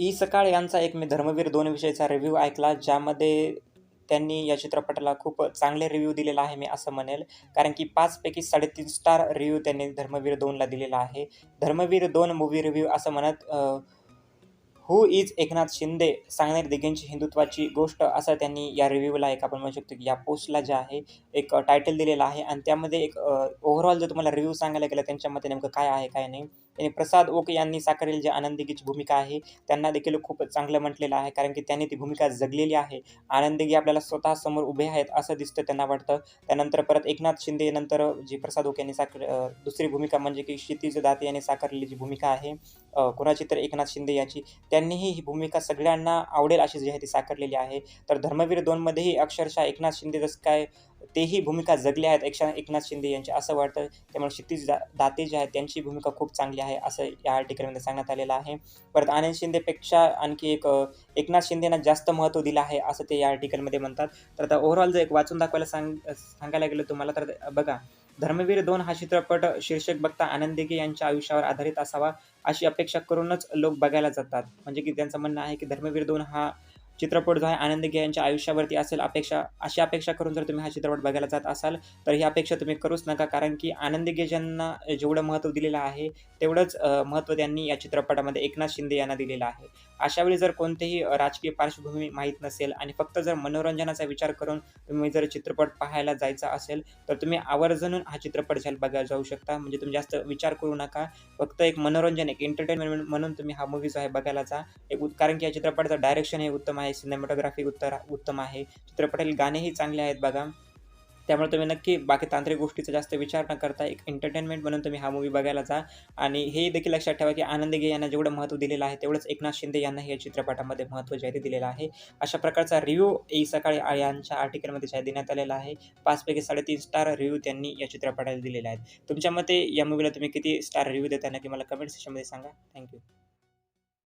E सकाळ यांचा एक मी धर्मवीर दोन विषयीचा रिव्ह्यू ऐकला ज्यामध्ये त्यांनी या चित्रपटाला खूप चांगले रिव्ह्यू दिलेला आहे मी असं म्हणेल. कारण की पाचपैकी साडेतीन स्टार रिव्ह्यू त्यांनी धर्मवीर दोनला दिलेला आहे. धर्मवीर दोन मूवी रिव्ह्यू असं म्हणत हू इज एकनाथ शिंदे सांगणारी दिग्गंची हिंदुत्वाची गोष्ट असं त्यांनी या रिव्ह्यूला एक आपण म्हणू शकतो की या पोस्टला जे आहे एक टायटल दिलेलं आहे. आणि त्यामध्ये एक ओव्हरऑल जर तुम्हाला रिव्ह्यू सांगायला गेलं त्यांच्यामध्ये नेमकं काय आहे काय नाही. त्यांनी प्रसाद ओक यांनी साकारलेली जी आनंदगीची भूमिका आहे त्यांना देखील खूप चांगलं म्हटलेलं आहे. कारण की त्यांनी ती भूमिका जगलेली आहे. आनंदगी आपल्याला स्वतः समोर उभे आहेत असं दिसतं त्यांना वाटतं. त्यानंतर परत एकनाथ शिंदे नंतर जी प्रसाद ओक यांनी साकार दुसरी भूमिका म्हणजे की क्षितिज दाते यांनी साकारलेली जी भूमिका आहे कोणाची तर एकनाथ शिंदे याची त्यांनीही ही भूमिका सगळ्यांना आवडेल अशी जी आहे ती साकारलेली आहे. तर धर्मवीर दोनमध्येही अक्षरशः एकनाथ शिंदे जसं काय तेही भूमिका जगल्या आहेत एकशा एकनाथ शिंदे यांची असं वाटतं. त्यामुळे क्षितिज दा दाते जे आहेत त्यांची भूमिका खूप चांगली आहे असं या आर्टिकलमध्ये सांगण्यात आलेलं आहे. परत आनंद शिंदेपेक्षा आणखी एक एकनाथ शिंदेना जास्त महत्त्व दिलं आहे असं ते या आर्टिकलमध्ये म्हणतात. तर आता ओव्हरऑल जर एक वाचून दाखवायला सांग सांगायला गेलं तुम्हाला तर बघा. धर्मवीर दोन हा चित्रपट शीर्षक बघता आनंदिगे यांच्या आयुष्यावर आधारित असावा अशी अपेक्षा करूनच लोक बघायला जातात. म्हणजे की त्यांचं म्हणणं आहे की धर्मवीर दोन हा चित्रपट जो आहे आनंद यांच्या आयुष्यावरती असेल अपेक्षा अशी अपेक्षा करून जर तुम्ही हा चित्रपट बघायला जात असाल तर ही अपेक्षा तुम्ही करूच नका. कारण की आनंद ज्यांना जेवढं महत्त्व दिलेलं आहे तेवढंच महत्त्व त्यांनी या चित्रपटामध्ये एकनाथ शिंदे यांना दिलेलं आहे. अशावेळी जर कोणतेही राजकीय पार्श्वभूमी माहीत नसेल आणि फक्त जर मनोरंजनाचा विचार करून तुम्ही जर चित्रपट पाहायला जायचा असेल तर तुम्ही आवर्जून हा चित्रपट जायला बघायला जाऊ शकता. म्हणजे तुम्ही जास्त विचार करू नका. फक्त एक मनोरंजन एक एंटरटेनमेंट म्हणून तुम्ही हा मूवी जो आहे बघायला जा. एक कारण की या चित्रपटाचं डायरेक्शन हे उत्तम आहे. सिनेमॅटोग्राफी उत्तर उत्तम आहे. चित्रपटातील गाणेही चांगले आहेत बघा. त्यामुळे तुम्ही नक्की बाकी तांत्रिक गोष्टीचा जास्त विचार न करता एक एंटरटेनमेंट म्हणून तुम्ही हा मूवी बघायला जा. आणि हे देखील लक्षात ठेवा की आनंद गे यांना जेवढं महत्त्व दिलेलं आहे तेवढंच एकनाथ शिंदे यांनाही या चित्रपटामध्ये महत्त्व जाहीर दिलेलं आहे. अशा प्रकारचा रिव्ह्यू ई सकाळी यांच्या आर्टिकलमध्ये जाहीर देण्यात आलेला आहे. पाचपैकी साडेतीन स्टार रिव्ह्यू त्यांनी या चित्रपटाला दिलेले आहेत. तुमच्या मते या मूवीला तुम्ही किती स्टार रिव्ह्यू देताना की मला कमेंट सेक्शनमध्ये सांगा. थँक्यू